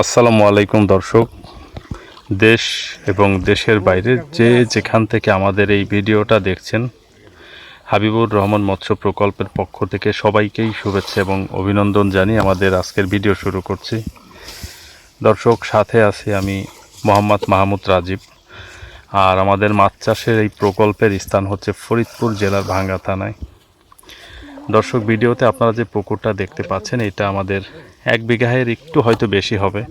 আসসালামু আলাইকুম দর্শক। দেশ এবং দেশের বাইরে যে যেখান থেকে আমাদের এই ভিডিওটা দেখছেন, হাবিবুর রহমান মৎস্য প্রকল্পের পক্ষ থেকে সবাইকেই শুভেচ্ছা এবং অভিনন্দন জানিয়ে আমাদের আজকের ভিডিও শুরু করছি। দর্শক, সাথে আছি আমি মোহাম্মদ মাহমুদ রাজীব। আর আমাদের মাছ চাষের এই প্রকল্পের স্থান হচ্ছে ফরিদপুর জেলার ভাঙ্গা থানায়। দর্শক, ভিডিওতে আপনারা যে পুকুরটা দেখতে পাচ্ছেন, এটা আমাদের এক বিঘায়ের একটু হয়তো বেশি হবে।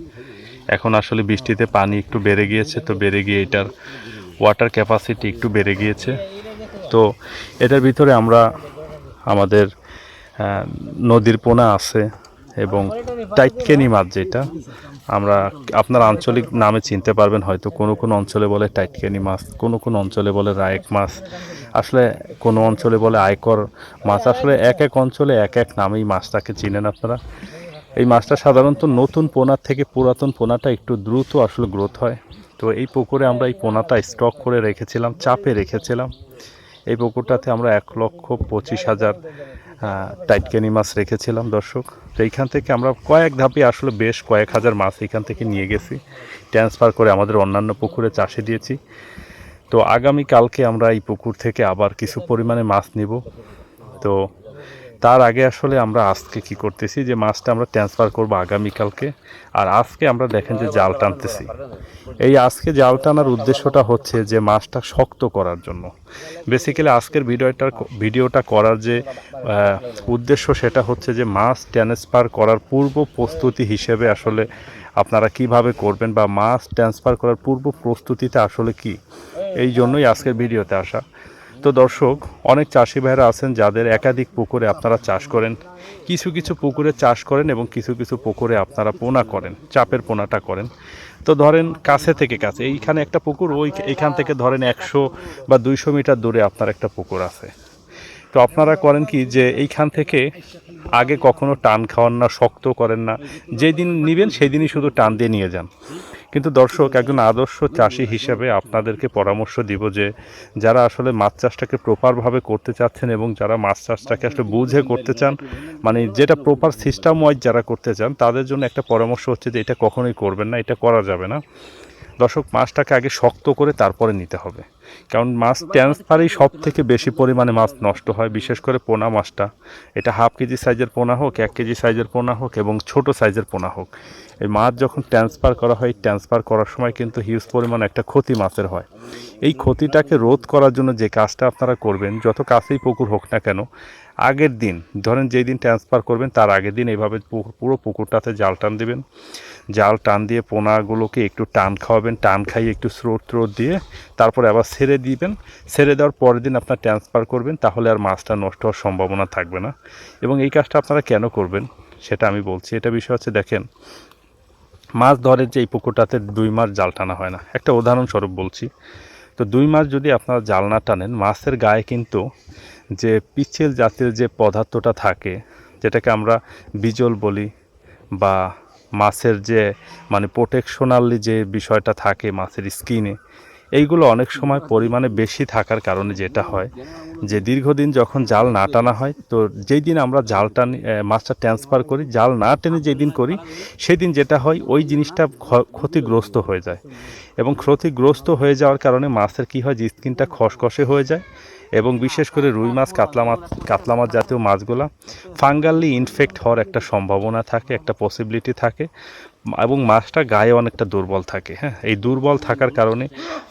এখন আসলে বৃষ্টিতে পানি একটু বেড়ে গিয়েছে, তো বেড়ে গিয়ে এটার ওয়াটার ক্যাপাসিটি একটু বেড়ে গিয়েছে। তো এটার ভিতরে আমরা আমাদের নদীর পোনা আছে এবং টাইটকেনি মাছ যেটা, আমরা আপনার আঞ্চলিক নামে চিনতে পারবেন হয়তো। কোনো কোনো অঞ্চলে বলে টাইটকেনি মাছ, কোনো কোনো অঞ্চলে বলে রায়েক মাছ। আসলে কোনো অঞ্চলে বলে আয়কর মাছ। আসলে এক এক অঞ্চলে এক এক নামেই মাছটাকে চিনেন আপনারা। এই মাছটা সাধারণত নতুন পোনার থেকে পুরাতন পোনাটা একটু দ্রুত আসলে গ্রোথ হয়। তো এই পুকুরে আমরা এই পোনাটা স্টক করে রেখেছিলাম, চাপে রেখেছিলাম। এই পুকুরটাতে আমরা এক লক্ষ পঁচিশ হাজার টাইটকেনি মাছ রেখেছিলাম দর্শক। তো এইখান থেকে আমরা কয়েক ধাপে আসলে বেশ কয়েক হাজার মাছ এখান থেকে নিয়ে গেছি। ট্রান্সফার করে আমাদের অন্যান্য পুকুরে চাষে দিয়েছি। তো আগামী কালকে আমরা এই পুকুর থেকে আবার কিছু পরিমাণে মাছ নিব। তো তার আগে আসলে আমরা আজকে কি করতেছি যে মাছটা আমরা ট্রান্সফার করব আগামীকালকে। আর আজকে আমরা দেখেন যে জাল টানতেছি। এই আজকে জাল টানার উদ্দেশ্যটা হচ্ছে যে মাছটা শক্ত করার জন্য। বেসিক্যালি আজকের ভিডিওটার ভিডিওটা করার যে উদ্দেশ্য সেটা হচ্ছে যে মাছ ট্রান্সফার করার পূর্ব প্রস্তুতি হিসেবে আসলে আপনারা কীভাবে করবেন বা মাছ ট্রান্সফার করার পূর্ব প্রস্তুতিতে আসলে কি? এই জন্যই আজকের ভিডিওতে আসা। তো দর্শক, অনেক চাষি ভাইরা আছেন যাদের একাধিক পুকুরে আপনারা চাষ করেন। কিছু কিছু পুকুরে চাষ করেন এবং কিছু কিছু পুকুরে আপনারা পোনা করেন, চাপের পোনাটা করেন। তো ধরেন কাছে থেকে কাছে, এইখানে একটা পুকুর, ওই এইখান থেকে ধরেন একশো বা দুইশো মিটার দূরে আপনার একটা পুকুর আছে। তো আপনারা করেন কি যে এইখান থেকে আগে কখনো টান খাওয়ান না, শক্ত করেন না। যেই দিন নেবেন, সেই দিনই শুধু টান দিয়ে নিয়ে যান। কিন্তু দর্শক, একজন আদর্শ চাষি হিসেবে আপনাদেরকে পরামর্শ দিব যে যারা আসলে মাছ চাষটাকে প্রপারভাবে করতে চাচ্ছেন এবং যারা মাছ চাষটাকে আসলে বুঝে করতে চান মানে যেটা প্রপার সিস্টেম ওয়াইজ যারা করতে চান, তাদের জন্য একটা পরামর্শ হচ্ছে যে এটা কখনোই করবেন না, এটা করা যাবে না। দর্শক, মাছটাকে আগে শক্ত করে তারপরে নিতে হবে। কারণ মাছ ট্রান্সফারেই সব থেকে বেশি পরিমাণে মাছ নষ্ট হয় বিশেষ করে পোনা মাছটা। এটা হাফ কেজি সাইজের পোনা হোক এক কেজি সাইজের পোনা হোক এবং ছোট সাইজের পোনা হোক। এই মাছ যখন ট্রান্সফার করা হয় ট্রান্সফার করার সময় কিন্তু হিউজ পরিমাণ একটা ক্ষতি মাছের হয়। এই ক্ষতিটাকে রোধ করার জন্য যে কাজটা আপনারা করবেন যত কাছেই পুকুর হোক না কেন আগের দিন ধরেন যেই দিন ট্রান্সফার করবেন তার আগের দিন এইভাবে পুরো পুকুরটাতে জাল টান দিবেন। জাল টান দিয়ে পোনাগুলোকে একটু টান খাওয়াবেন টান খাইয়ে একটু স্রোত ত্রোত দিয়ে তারপরে আবার ছেড়ে দিবেন। ছেড়ে দেওয়ার পরের দিন আপনার ট্রান্সফার করবেন, তাহলে আর মাছটা নষ্ট হওয়ার সম্ভাবনা থাকবে না। এবং এই কাজটা আপনারা কেন করবেন, সেটা আমি বলছি। এটা বিষয় হচ্ছে, দেখেন, মাছ ধরে যে এই পুকুরটাতে দুই মাস জাল টানা হয় না। একটা উদাহরণস্বরূপ বলছি। তো দুই মাস যদি আপনারা জাল না টানেন, মাছের গায়ে কিন্তু যে পিচ্ছিল জাতের যে পদার্থটা থাকে, যেটাকে আমরা বিজল বলি বা মাছের যে মানে প্রোটেকশনালি যে বিষয়টা থাকে মাছের স্কিনে এইগুলো অনেক সময় পরিমাণে বেশি থাকার কারণে যেটা হয়, যে দীর্ঘদিন যখন জাল না টানা হয়, তো যেই দিন আমরা জাল টানি মাছটা ট্রান্সফার করি, জাল না টেনে যেই দিন করি সেই দিন যেটা হয়, ওই জিনিসটা ক্ষতিগ্রস্ত হয়ে যায়। এবং ক্ষতিগ্রস্ত হয়ে যাওয়ার কারণে মাছের কী হয়, যে স্কিনটা খসখসে হয়ে যায় এবং বিশেষ করে রুই মাছ, কাতলা মাছ কাতলা মাছ জাতীয় মাছগুলা ফাঙ্গালি ইনফেক্ট হওয়ার একটা সম্ভাবনা থাকে, একটা পসিবিলিটি থাকে এবং মাছটা গায়ে অনেকটা দুর্বল থাকে হ্যাঁ? এই দুর্বল থাকার কারণে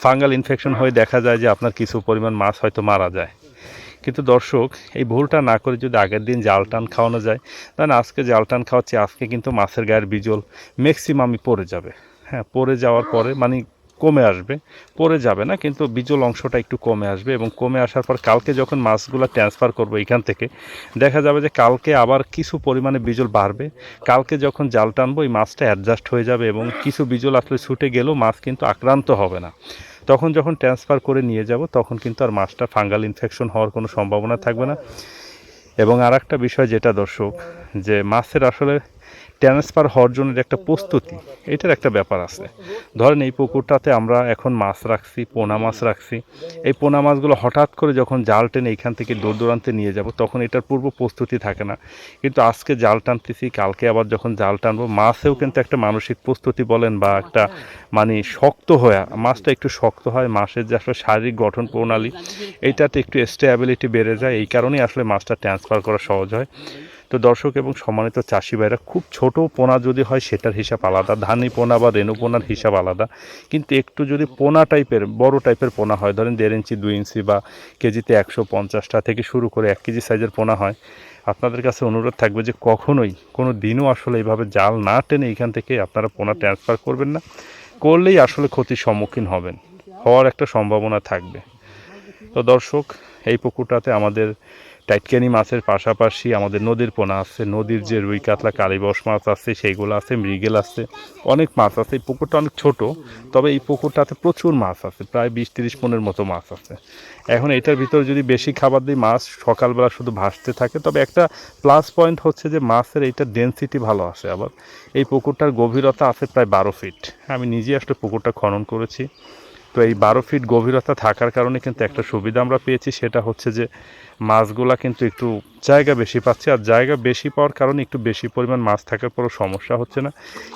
ফাঙ্গাল ইনফেকশন হয়ে দেখা যায় যে আপনার কিছু পরিমাণ মাছ হয়তো মারা যায়। কিন্তু দর্শক, এই ভুলটা না করে যদি আগের দিন জাল টান খাওয়ানো যায় তাহলে আজকে জাল টান খাওয়াচ্ছি, আজকে কিন্তু মাছের গায়ের বিজল ম্যাক্সিমামই পড়ে যাবে হ্যাঁ? পড়ে যাওয়ার পরে মানে কমে আসবে, পড়ে যাবে না, কিন্তু বিজল অংশটা একটু কমে আসবে এবং কমে আসার পর কালকে যখন মাছগুলো ট্রান্সফার করব এখান থেকে, দেখা যাবে যে কালকে আবার কিছু পরিমাণে বিজল বাড়বে। কালকে যখন জাল টানবো, এই মাছটা অ্যাডজাস্ট হয়ে যাবে এবং কিছু বিজল আসলে ছুটে গেলেও মাছ কিন্তু আক্রান্ত হবে না। তখন যখন ট্রান্সফার করে নিয়ে যাব, তখন কিন্তু আর মাছটা ফাঙ্গাল ইনফেকশন হওয়ার কোনো সম্ভাবনা থাকবে না। এবং আর একটা বিষয় যেটা দর্শক, যে মাছের আসলে ট্রান্সফার হওয়ার জন্য একটা প্রস্তুতি, এটার একটা ব্যাপার আছে। ধরেন এই পুকুরটাতে আমরা এখন মাছ রাখছি, পোনা মাছ রাখছি। এই পোনা মাছগুলো হঠাৎ করে যখন জাল টেনে এখান থেকে দূর দূরান্তে নিয়ে যাব, তখন এটার পূর্ব প্রস্তুতি থাকে না। কিন্তু আজকে জাল টানতেছি, কালকে আবার যখন জাল টানবো, মাছেও কিন্তু একটা মানসিক প্রস্তুতি বলেন বা একটা মানে শক্ত হয়ে, মাছটা একটু শক্ত হয়, মাছের যে আসলে শারীরিক গঠন প্রণালী এইটাতে একটু স্টেবিলিটি বেড়ে যায়। এই কারণেই আসলে মাছটা ট্রান্সফার করা সহজ হয়। তো দর্শক এবং সম্মানিত চাষি ভাইরা, খুব ছোট পোনা যদি হয়, সেটার হিসাব আলাদা। ধানি পোনা বা রেণু পোনার হিসাব আলাদা। কিন্তু একটু যদি পোনা টাইপের বড় টাইপের পোনা হয়, ধরেন দেড় ইঞ্চি, দুই ইঞ্চি বা কেজিতে একশো পঞ্চাশটা থেকে শুরু করে এক কেজি সাইজের পোনা হয়, আপনাদের কাছে অনুরোধ থাকবে যে কখনোই, কোনো দিনও আসলে এইভাবে জাল না টেনে এখান থেকে আপনারা পোনা ট্রান্সফার করবেন না। করলেই আসলে ক্ষতির সম্মুখীন হবেন। হওয়ার একটা সম্ভাবনা থাকবে। তো দর্শক পুকুরটাতে আমাদের টাইটকানি মাছের পাশাপাশি আমাদের নদীর পোনা আছে, নদীর যে রুই কাতলা কালীবস মাছ আছে, সেইগুলো আছে, মৃগেল আছে, অনেক মাছ আছে। এই পুকুরটা অনেক ছোট, তবে এই পুকুরটাতে প্রচুর মাছ আছে, প্রায় বিশ তিরিশ পনেরো মতো মাছ আছে। এখন এটার ভিতরে যদি বেশি খাবার দিই, মাছ সকালবেলা শুধু ভাসতে থাকে, তবে একটা প্লাস পয়েন্ট হচ্ছে যে মাছের এইটা ডেন্সিটি ভালো আসে আবার। এই পুকুরটার গভীরতা আছে প্রায় বারো ফিট আমি নিজে আসলে পুকুরটা খনন করেছি। তো এই বারো ফিট গভীরতা থাকার কারণে কিন্তু একটা সুবিধা আমরা পেয়েছি, সেটা হচ্ছে যে মাছগুলা কিন্তু একটু জায়গা বেশি পাচ্ছে। আর জায়গা বেশি পাওয়ার কারণে একটু বেশি পরিমাণ মাছ থাকার পরও সমস্যা হচ্ছে না।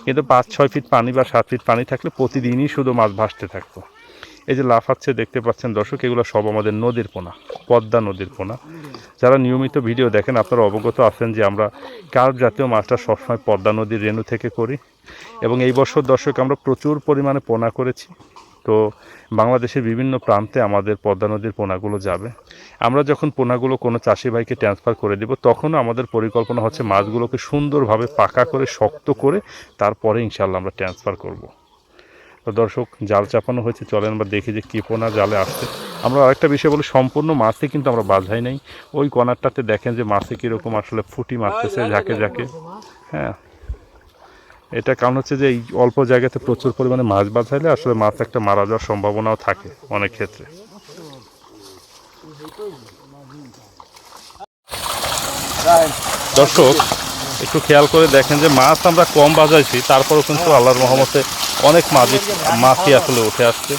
কিন্তু পাঁচ, ছয় ফিট পানি বা সাত ফিট পানি থাকলে প্রতিদিনই শুধু মাছ ভাসতে থাকতো। এই যে লাফাচ্ছে, দেখতে পাচ্ছেন দর্শক, এগুলো সব আমাদের নদীর পোনা, পদ্মা নদীর পোনা। যারা নিয়মিত ভিডিও দেখেন, আপনারা অবগত আছেন যে আমরা কার্প জাতীয় মাছটা সবসময় পদ্মা নদীর রেণু থেকে করি। এবং এই বছর দর্শক, আমরা প্রচুর পরিমাণে পোনা করেছি। তো বাংলাদেশের বিভিন্ন প্রান্তে আমাদের পদ্মা নদীর পোনাগুলো যাবে। আমরা যখন পোনাগুলো কোনো চাষি ভাইকে ট্রান্সফার করে দেব, তখনও আমাদের পরিকল্পনা হচ্ছে মাছগুলোকে সুন্দরভাবে পাকা করে, শক্ত করে তারপরে ইনশাল্লাহ আমরা ট্রান্সফার করব। তো দর্শক, জাল চাপানো হয়েছে, চলেন বা দেখি যে কী পোনা জালে আসছে। আমরা আরেকটা বিষয় বলি, সম্পূর্ণ মাছে কিন্তু আমরা বাধাই নাই। ওই কণারটাতে দেখেন যে মাছে কীরকম আসলে ফুটি মারতেছে ঝাঁকে ঝাঁকে। হ্যাঁ। এটা কারণ হচ্ছে যে এই অল্প জায়গাতে প্রচুর পরিমাণে মাছ বাঁধাইলে আসলে মাছ একটা মারা যাওয়ার সম্ভাবনাও থাকে অনেক ক্ষেত্রে। দর্শক, একটু খেয়াল করে দেখেন যে মাছ আমরা কম বাজাইছি, তারপরেও কিন্তু আল্লাহর রহমতে অনেক মাছই মাছই আসলে উঠে আসছে।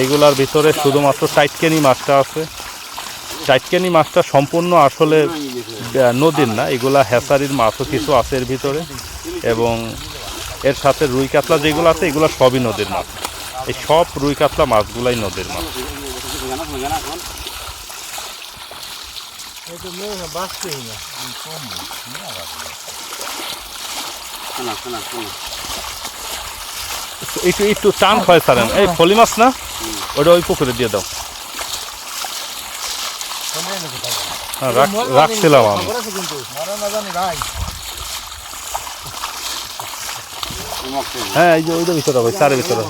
এইগুলার ভিতরে শুধুমাত্র টাইটকেনি মাছটা আছে। টাইটকেনি মাছটা সম্পূর্ণ আসলে নদীর না এগুলা হেসারির মাছও কিছু আছে এর ভিতরে। এবং এর সাথে রুই কাতলা যেগুলো আছে এগুলো সবই নদীর মাছ। এই সব রুই কাতলা মাছগুলাই নদীর মাছ। একটু একটু টান হয় সারেন। এই ফলি মাছ না? ওটা ওই পুকুরে দিয়ে দাও। রাখছিলাম আমি। হ্যাঁ এই যে ওইটা ভিতরে হবে চারের ভিতরে।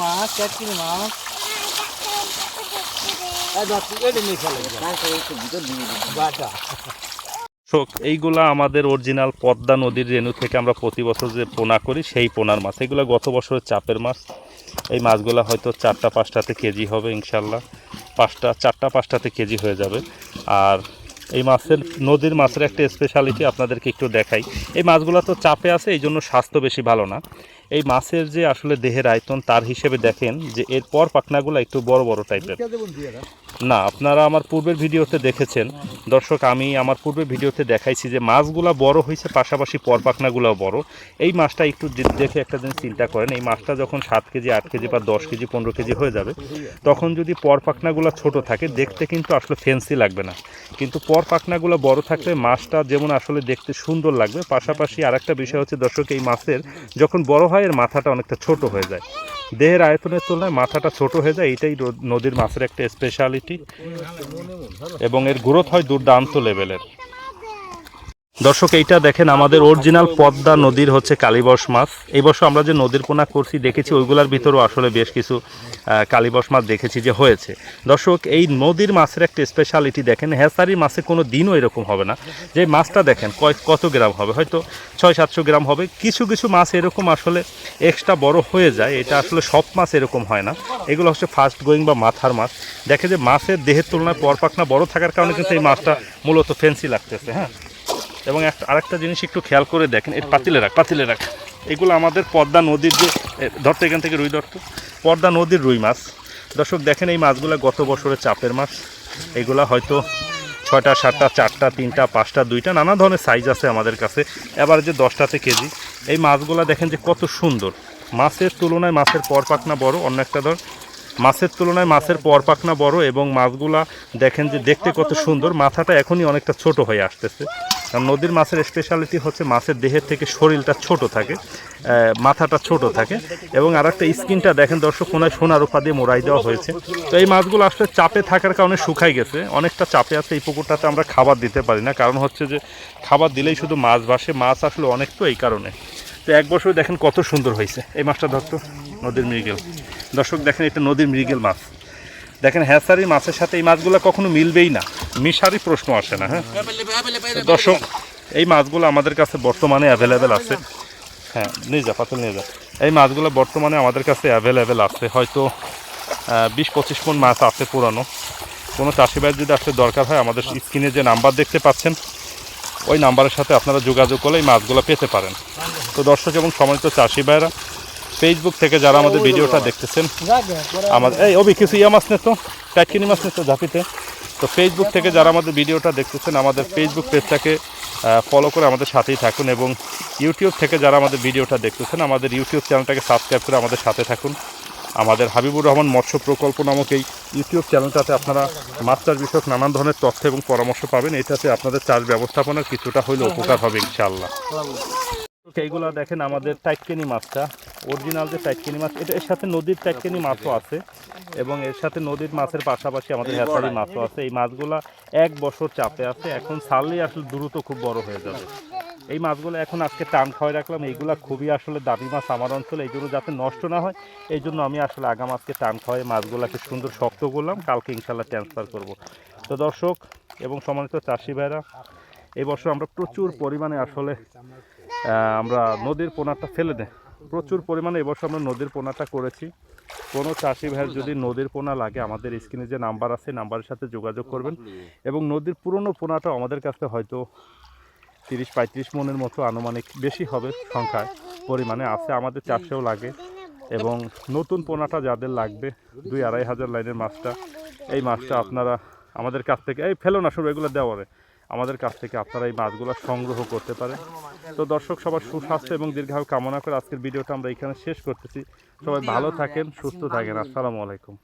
মাছ মাছ। এই বাটা। শোক এইগুলা আমাদের অরিজিনাল পদ্মা নদীর রেণু থেকে আমরা প্রতি বছর যে পোনা করি, সেই পোনার মাছ। এগুলো গত বছরের চাপের মাছ। এই মাছগুলো হয়তো চারটা, পাঁচটাতে কেজি হবে ইনশাল্লাহ পাঁচটা, চারটা, পাঁচটাতে কেজি হয়ে যাবে। আর এই মাছের, নদীর মাছের একটা স্পেশালিটি আপনাদেরকে একটু দেখাই। এই মাছগুলো তো চাপে আছে এই জন্য স্বাস্থ্য বেশি ভালো না। এই মাছের যে আসলে দেহের আয়তন তার হিসেবে দেখেন যে এর পর পাখনাগুলো একটু বড় বড় টাইপের না আপনারা আমার পূর্বের ভিডিওতে দেখেছেন। দর্শক আমি আমার পূর্বের ভিডিওতে দেখাইছি যে মাছগুলা বড় হয়েছে পাশাপাশি পরপাখনাগুলোও বড়। এই মাছটা একটু দেখে একটা দিন চিন্তা করেন এই মাছটা যখন সাত কেজি আট কেজি বা দশ কেজি পনেরো কেজি হয়ে যাবে তখন যদি পরপাখনাগুলো ছোট থাকে দেখতে কিন্তু আসলে ফেন্সি লাগবে না। কিন্তু পরপাখনাগুলো বড় থাকলে মাছটা যেমন আসলে দেখতে সুন্দর লাগবে পাশাপাশি আরেকটা বিষয় হচ্ছে দর্শক এই মাছের যখন বড় হয় এর মাথাটা অনেকটা ছোট হয়ে যায়। দেহের আয়তনের তুলনায় মাথাটা ছোট হয়ে যায়, এটাই নদীর মাছের একটা স্পেশালিটি এবং এর গ্রোথ হয় দুর্দান্ত লেভেলের দর্শক, এইটা দেখেন আমাদের অরিজিনাল পদ্মা নদীর হচ্ছে কালীবস মাছ। এই বছর আমরা যে নদীর পোনা করছি, দেখেছি ওইগুলোর ভিতরেও আসলে বেশ কিছু কালীবস মাছ দেখেছি যে হয়েছে। দর্শক, এই নদীর মাছের একটা স্পেশালিটি দেখেন হ্যাসারি মাছে কোনো দিনও এরকম হবে না। যে মাছটা দেখেন, কয়, কত গ্রাম হবে? হয়তো ছয়, সাতশো গ্রাম হবে। কিছু কিছু মাছ এরকম আসলে এক্সট্রা বড় হয়ে যায়, এটা আসলে সব মাছ এরকম হয় না। এগুলো হচ্ছে ফাস্ট গোয়িং বা মাথার মাছ। দেখে যে মাছের দেহের তুলনায় পরপাকনা বড় থাকার কারণে কিন্তু এই মাছটা মূলত ফেন্সি লাগতেছে হ্যাঁ? এবং একটা আরেকটা জিনিস একটু খেয়াল করে দেখেন এর পাতিলে রাখ পাতিলে রাখ। এগুলো আমাদের পদ্মা নদীর যে ধরতে এখান থেকে রুই ধরতো। পদ্মা নদীর রুই মাছ। দর্শক, দেখেন এই মাছগুলো গত বছরের চাপের মাছ। এগুলা হয়তো ছয়টা, সাতটা, চারটা, তিনটা, পাঁচটা, দুইটা, নানা ধরনের সাইজ আছে আমাদের কাছে। এবার যে দশটাতে কেজি। এই মাছগুলো দেখেন যে কত সুন্দর। মাছের তুলনায় মাছের পরপাকনা বড়, অন্য একটা ধর। মাছের তুলনায় মাছের পরপাকনা বড় এবং মাছগুলা দেখেন যে দেখতে কত সুন্দর। মাথাটা এখনই অনেকটা ছোট হয়ে আসতেছে। কারণ নদীর মাছের স্পেশালিটি হচ্ছে মাছের দেহের থেকে শরীরটা ছোট থাকে মাথাটা ছোট থাকে এবং আর একটা স্কিনটা দেখেন দর্শক, কোনায় সোনা রূপা দিয়ে মোড়াই দেওয়া হয়েছে। তো এই মাছগুলো আসলে চাপে থাকার কারণে শুকাই গেছে। অনেকটা চাপে আছে এই পুকুরটাতে আমরা খাবার দিতে পারি না। কারণ হচ্ছে যে খাবার দিলেই শুধু মাছ ভাসে, মাছ আসলে অনেক তো এই কারণে। তো এক বছর দেখেন কত সুন্দর হয়েছে। এই মাছটা ধরতো নদীর মৃগেল। দর্শক দেখেন এটা নদীর মৃগেল মাছ। দেখেন হ্যাসারি মাছের সাথে এই মাছগুলো কখনো মিলবেই না। মিশারই প্রশ্ন আসে না হ্যাঁ? দর্শক এই মাছগুলো আমাদের কাছে বর্তমানে অ্যাভেলেবেল আছে। হ্যাঁ নিয়ে যা পাতল নিয়ে যা। এই মাছগুলো বর্তমানে আমাদের কাছে অ্যাভেলেবেল আছে। হয়তো বিশ পঁচিশ মন মাছ আছে পুরানো। কোনো চাষি ভাইয়ের যদি আসলে দরকার হয় আমাদের স্ক্রিনে যে নাম্বার দেখতে পাচ্ছেন ওই নাম্বারের সাথে আপনারা যোগাযোগ করলে এই মাছগুলো পেতে পারেন। তো দর্শক এবং সম্মানিত চাষি ভাইরা ফেসবুক থেকে যারা আমাদের ভিডিওটা দেখতেছেন আমাদের এই অভি কিছু ইয়া মাছ নে তো টাটকিনি মাছ নে তো ঝাঁপিতে? তো ফেসবুক থেকে যারা আমাদের ভিডিওটা দেখতেছেন, আমাদের ফেসবুক পেজটাকে ফলো করে আমাদের সাথেই থাকুন এবং ইউটিউব থেকে যারা আমাদের ভিডিওটা দেখতেছেন, আমাদের ইউটিউব চ্যানেলটাকে সাবস্ক্রাইব করে আমাদের সাথে থাকুন। আমাদের হাবিবুর রহমান মৎস্য প্রকল্প নামক এই ইউটিউব চ্যানেলটাতে আপনারা চাষ বিষয়ক নানান ধরনের তথ্য এবং পরামর্শ পাবেন। এটাতে আপনাদের চাষ ব্যবস্থাপনার কিছুটা হইলে উপকার হবে, ইনশাআল্লাহ। এইগুলো দেখেন আমাদের টাইটকেনি মাছটা অরিজিনাল যে টাইটকেনি মাছ এটা এর সাথে নদীর টাইটকেনি মাছও আছে এবং এর সাথে নদীর মাছের পাশাপাশি আমাদের হ্যাচারি মাছও আছে। এই মাছগুলা এক বছর চাপে আছে এখন ছাড়লেই আসলে দ্রুত খুব বড় হয়ে যাবে। এই মাছগুলো এখন আজকে টান খাওয়াই রাখলাম। এইগুলা খুবই আসলে দামি মাছ আমার অঞ্চলে এইগুলো যাতে নষ্ট না হয় এই জন্য আমি আসলে আগাম আজকে টান খাওয়াই মাছগুলোকে সুন্দর শক্ত করলাম। কালকে ইনশাল্লাহ ট্রান্সফার করব। তো দর্শক এবং সম্মানিত চাষি ভাইরা এই বছর আমরা প্রচুর পরিমাণে আসলে আমরা নদীর পোনাটা ফেলে দেয় প্রচুর পরিমাণে এবছর আমরা নদীর পোনাটা করেছি। কোনো চাষি ভাইয়ের যদি নদীর পোনা লাগে, আমাদের স্ক্রিনে যে নাম্বার আছে নাম্বারের সাথে যোগাযোগ করবেন। এবং নদীর পুরনো পোনাটা আমাদের কাছে হয়তো তিরিশ পঁয়ত্রিশ মনের মতো আনুমানিক বেশি হবে সংখ্যায়, পরিমাণে আছে, আমাদের চাষেও লাগে। এবং নতুন পোনাটা যাদের লাগবে, দুই আড়াই হাজার লাইনের মাছটা, এই মাছটা আপনারা আমাদের কাছ থেকে, এই ফেলো না শুরু এগুলো দেওয়ারে আমাদের কাছ থেকে আপনারা এই মাছগুলো সংগ্রহ করতে পারেন। তো দর্শক, সবার সুস্বাস্থ্য এবং দীর্ঘায়ু কামনা করে আজকের ভিডিওটা আমরা এখানে শেষ করতেছি। সবাই ভালো থাকেন, সুস্থ থাকেন। আসসালামু আলাইকুম।